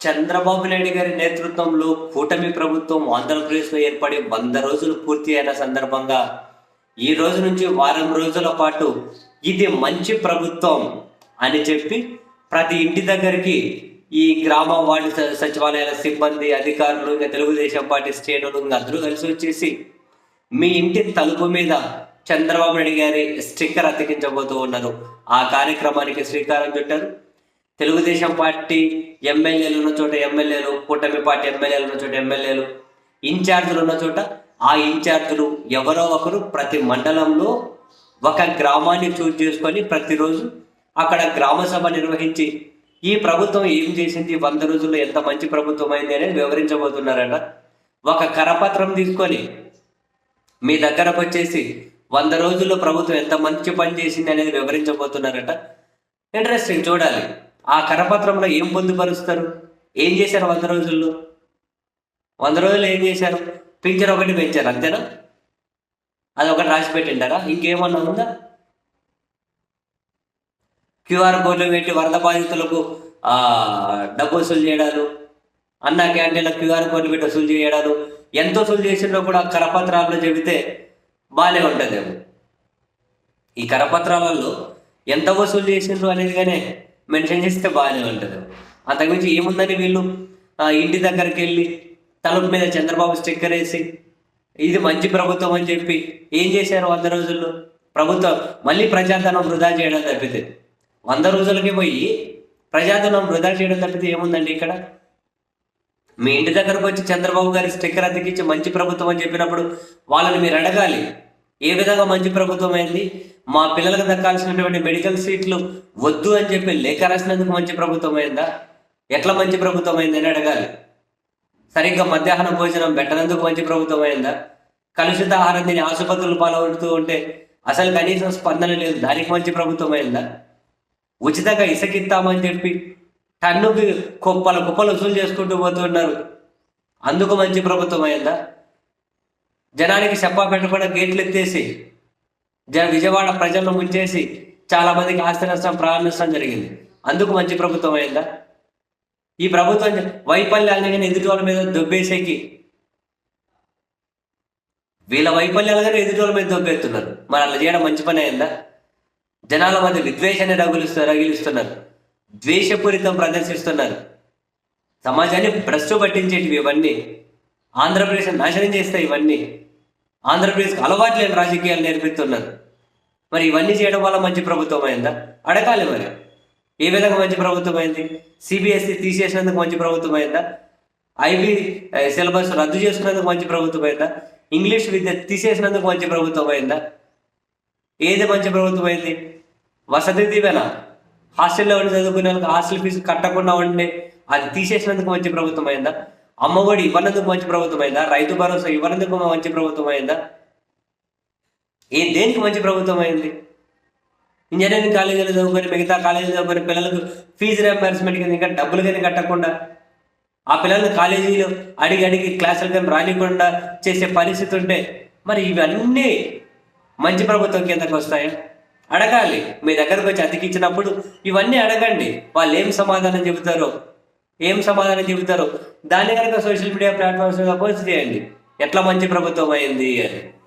చంద్రబాబు నాయుడు గారి నేతృత్వంలో కూటమి ప్రభుత్వం ఆంధ్రప్రదేశ్లో ఏర్పడి వంద రోజులు పూర్తి అయిన సందర్భంగా ఈ రోజు నుంచి వారం రోజుల పాటు ఇది మంచి ప్రభుత్వం అని చెప్పి ప్రతి ఇంటి దగ్గరికి ఈ గ్రామ వార్డు స- సచివాలయాల సిబ్బంది అధికారులు ఇంకా తెలుగుదేశం పార్టీ శ్రేణులు ఇంకా అందరూ కలిసి వచ్చేసి మీ ఇంటి తలుపు మీద చంద్రబాబు నాయుడు గారి స్టిక్కర్ అతికించబోతూ ఉన్నారు. ఆ కార్యక్రమానికి శ్రీకారం చుట్టారు. తెలుగుదేశం పార్టీ ఎమ్మెల్యేలు ఉన్న చోట ఎమ్మెల్యేలు కూటమి పార్టీ ఎమ్మెల్యేలు ఉన్న చోట ఎమ్మెల్యేలు ఇన్ఛార్జీలు ఉన్న చోట ఆ ఇన్ఛార్జీలు ఎవరో ఒకరు ప్రతి మండలంలో ఒక గ్రామాన్ని చూజ్ చేసుకొని ప్రతిరోజు అక్కడ గ్రామ సభ నిర్వహించి ఈ ప్రభుత్వం ఏం చేసింది? వంద రోజుల్లో ఎంత మంచి ప్రభుత్వం అయింది అనేది వివరించబోతున్నారట. ఒక కరపత్రం తీసుకొని మీ దగ్గరకు వచ్చేసి వంద రోజుల్లో ప్రభుత్వం ఎంత మంచి పని చేసింది అనేది వివరించబోతున్నారట. ఇంట్రెస్టింగ్ చూడాలి. ఆ కరపత్రంలో ఏం పొందుపరుస్తారు? ఏం చేశారు వంద రోజుల్లో? వంద రోజులు ఏం చేశారు? పింఛన్ ఒకటి పెంచారు అంతేనా? అది ఒకటి రాసి పెట్టింటారా ఇంకేమన్నా ఉందా? క్యూఆర్ కోడ్లు పెట్టి వరద బాధితులకు డబ్బు వసూలు చేయడాలు అన్న క్యాంటీన్లో క్యూఆర్ కోడ్లు పెట్టి వసూలు చేయడాలు ఎంత వసూలు చేసినా కూడా కరపత్రాల్లో చెబితే బాగానే ఉంటుందేమో. ఈ కరపత్రాలలో ఎంత వసూలు చేసిండ్రు అనేది కానీ మెన్షన్ చేస్తే బాగానే ఉంటుంది. అంతకుమించి ఏముందని వీళ్ళు ఇంటి దగ్గరికి వెళ్ళి తలుపు మీద చంద్రబాబు స్టిక్కర్ వేసి ఇది మంచి ప్రభుత్వం అని చెప్పి ఏం చేశారు వంద రోజుల్లో? ప్రభుత్వం మళ్ళీ ప్రజాధనం వృధా చేయడం తప్పితే. వంద రోజులకి పోయి ప్రజాధనం వృధా చేయడం తప్పితే ఏముందండి ఇక్కడ? మీ ఇంటి దగ్గరకు వచ్చి చంద్రబాబు గారి స్టిక్కర్ అతికించి మంచి ప్రభుత్వం అని చెప్పినప్పుడు వాళ్ళని మీరు అడగాలి. ఏ విధంగా మంచి ప్రభుత్వం అయింది? మా పిల్లలకు దక్కాల్సినటువంటి మెడికల్ సీట్లు వద్దు అని చెప్పి లేఖ రాసినందుకు మంచి ప్రభుత్వం అయిందా? ఎట్లా మంచి ప్రభుత్వం అయిందని అడగాలి. సరిగ్గా మధ్యాహ్నం భోజనం పెట్టనందుకు మంచి ప్రభుత్వం అయిందా? కలుషిత ఆహారం తిని ఆసుపత్రులు పాలవుతూ ఉంటే అసలు కనీసం స్పందన లేదు. దానికి మంచి ప్రభుత్వం అయిందా? ఉచితంగా ఇసకిస్తామని చెప్పి టన్నుకి కుప్పల కుప్పలు వసూలు చేసుకుంటూ పోతున్నారు అందుకు మంచి ప్రభుత్వం అయిందా? జనానికి చెప్పా పెట్టకుండా గేట్లు ఎత్తేసి జన విజయవాడ ప్రజలను ముంచేసి చాలా మందికి ఆస్తి నష్టం ప్రారంభించడం జరిగింది. అందుకు మంచి ప్రభుత్వం అయిందా? ఈ ప్రభుత్వం వైఫల్యాలని కానీ ఎదుటి వాళ్ళ మీద దొబ్బేసేకి. వీళ్ళ వైఫల్యాలు కానీ ఎదుటి వాళ్ళ మీద దొబ్బేస్తున్నారు. మరి అలా చేయడం మంచి పని అయిందా? జనాల మధ్య విద్వేషాన్ని రగులుస్తారు రగిలిస్తున్నారు. ద్వేషపూరితం ప్రదర్శిస్తున్నారు. సమాజాన్ని భ్రష్టు పట్టించేటివి ఇవన్నీ. ఆంధ్రప్రదేశ్ నాశనం చేస్తాయి ఇవన్నీ. ఆంధ్రప్రదేశ్కి అలవాటు లేని రాజకీయాలు నేర్పిస్తున్నారు. మరి ఇవన్నీ చేయడం వల్ల మంచి ప్రభుత్వం అయిందా? అడగాలి మరి. ఏ విధంగా మంచి ప్రభుత్వం అయింది? సిబిఎస్ఈ తీసేసినందుకు మంచి ప్రభుత్వం అయిందా? ఐబీ సిలబస్ రద్దు చేసుకున్నందుకు మంచి ప్రభుత్వం అయిందా? ఇంగ్లీష్ విద్య తీసేసినందుకు మంచి ప్రభుత్వం అయిందా? ఏది మంచి ప్రభుత్వం అయింది? వసతి దీవెన. హాస్టల్లో ఉండి చదువుకునే వాళ్ళకి హాస్టల్ ఫీజు కట్టకుండా ఉండి అది తీసేసినందుకు మంచి ప్రభుత్వం అయిందా? అమ్మఒడి ఇవ్వనందుకు మంచి ప్రభుత్వం అయిందా రైతు భరోసా ఇవ్వనందుకు మంచి ప్రభుత్వం అయిందా ఏ దేనికి మంచి ప్రభుత్వం అయింది ఇంజనీరింగ్ కాలేజీలు చదువుకొని మిగతా కాలేజీలు చదువుకొని పిల్లలకు ఫీజు రియంబర్స్మెంట్ కింద ఇంకా డబ్బులు కానీ కట్టకుండా ఆ పిల్లల్ని కాలేజీలో అడిగి అడిగి క్లాసులు కానీ రానికుండా చేసే పరిస్థితి ఉంటే మరి ఇవన్నీ మంచి ప్రభుత్వం కిందకు వస్తాయా? అడగాలి. మీ దగ్గరకు వచ్చి అతికిచ్చినప్పుడు ఇవన్నీ అడగండి. వాళ్ళు ఏం సమాధానం చెబుతారో ఏం సమాధానం చెబుతారో? దాన్ని కనుక సోషల్ మీడియా ప్లాట్ఫామ్స్ పోస్ట్ చేయండి. ఎట్లా మంచి ప్రభుత్వం అయింది అని.